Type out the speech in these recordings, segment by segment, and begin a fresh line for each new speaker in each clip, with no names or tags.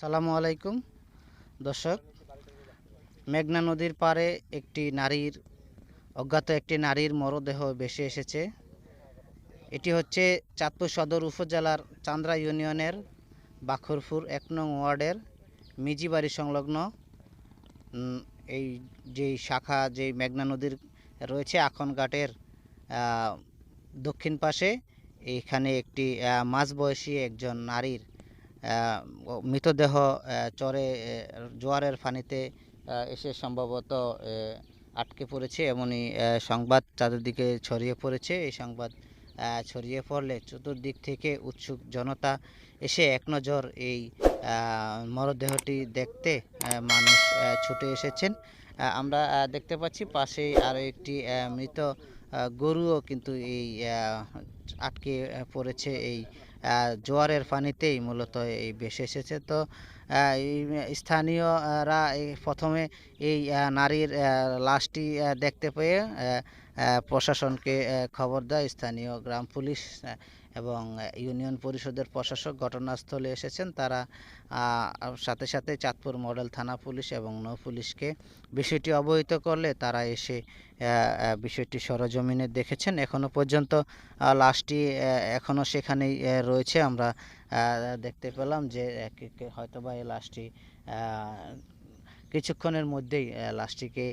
সালামু আলাইকুম। দর্শক, মেঘনা নদীর পাড়ে একটি নারীর, অজ্ঞাত একটি নারীর মরদেহ ভেসে এসেছে। এটি হচ্ছে চাঁদপুর সদর উপজেলার চান্দ্রা ইউনিয়নের বাখরপুর এক নং ওয়ার্ডের মিজিবাড়ি সংলগ্ন। এই যেই শাখা, যেই মেঘনা নদীর রয়েছে আখনঘাটের দক্ষিণ পাশে, এইখানে একটি মাঝবয়সী একজন নারীর মৃতদেহ চরে জোয়ারের পানিতে এসে সম্ভবত আটকে পড়েছে এমনই সংবাদ চারিদিকে ছড়িয়ে পড়েছে। এই সংবাদ ছড়িয়ে পড়লে চতুর্দিক থেকে উৎসুক জনতা এসে এক নজর এই মরদেহটি দেখতে মানুষ ছুটে এসেছেন। আমরা দেখতে পাচ্ছি পাশেই আরও একটি মৃত গরুও কিন্তু এই আটকে পড়েছে এই জোয়ারের পানিতেই মূলত এই ভেসে এসেছে। তো স্থানীয়রা প্রথমে এই নারীর লাশটি দেখতে পেয়ে প্রশাসনকে খবর দেয় স্থানীয় গ্রাম পুলিশ এবং ইউনিয়ন পরিষদের প্রশাসক ঘটনাস্থলে এসেছেন। তারা সাথে সাথে চাঁদপুর মডেল থানা পুলিশ এবং নৌ পুলিশকে বিষয়টি অবহিত করলে তারা এসে বিষয়টি সরজমিনে দেখেছেন। এখনও পর্যন্ত লাশটি এখনও সেখানেই রয়েছে। আমরা দেখতে পেলাম যে হয়তোবা এই লাশটি কিছুক্ষণের মধ্যেই লাশটিকে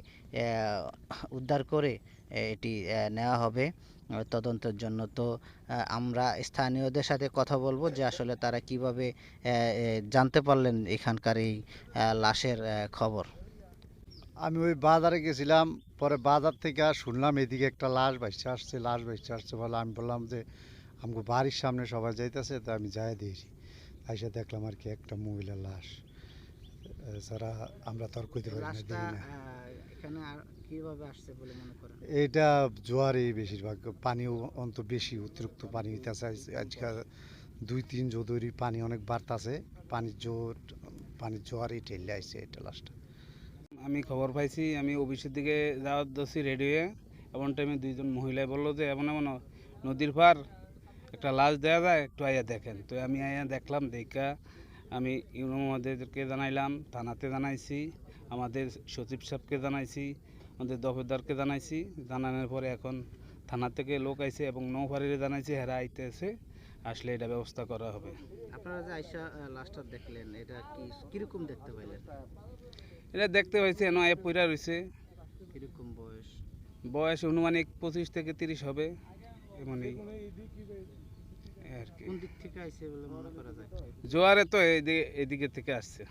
উদ্ধার করে এটি নেওয়া হবে। তদন্তের জন্য তো আমরা স্থানীয়দের সাথে কথা বলব যে আসলে তারা কীভাবে জানতে পারলেন এখানকার এই লাশের খবর।
আমি ওই বাজারে গেছিলাম পরে বাজার থেকে শুনলাম এদিকে একটা লাশ বাইসে আসছে লাশ বাইসে আসছে বলে আমি বললাম যে আমাকে বাড়ির সামনে সবাই যাইতেছে তো আমি যাই দিয়েছি এসে দেখলাম আর কি একটা মহিলার লাশ। এছাড়া আমরা তো আর পারি না
এখানে কীভাবে আসছে বলে মনে করেন?
এটা জোয়ারে বেশিরভাগ পানিও অন্ত বেশি অতিরিক্ত পানি হইতেছে। আজকাল দুই তিন যদুরি পানি অনেক বাড়তাছে। পানির জোর পানির জোয়ারই ঠেলে আসছে এটা লাশটা
আমি খবর পাইছি আমি অফিসের দিকে যাওয়ার দোষী রেডিওয়ে এমন টাইমে দুইজন মহিলায় বলল যে এমন এমন নদীর পার একটা লাশ দেওয়া যায় একটু আইয়া দেখেন। তো আমি আইয়া দেখলাম দেখা আমি ইউনোমাদেরকে জানাইলাম থানাতে জানাইছি। আমাদের সচিব সাহেবকে জানাইছি আমাদের দফেদারকে জানাইছি জানানোর পরে এখন থানা থেকে লোক আইছে এবং নৌফারিরে জানাইছি হেরা আইতেছে আসলে এটা ব্যবস্থা করা হবে।
আপনারা যে আইসা লাশটা দেখলেন এটা কি কীরকম দেখতে পাইলেন?
এটা দেখতে হয়েছে এন আয় পইরা রয়েছে
কীরকম বয়স?
বয়স অনুমানিক পঁচিশ থেকে তিরিশ হবে এমনই আর কি।
কোন দিক থেকে আইছে বলে মনে করা যায়?
জোয়ারে তো এদিকে থেকে আসছে।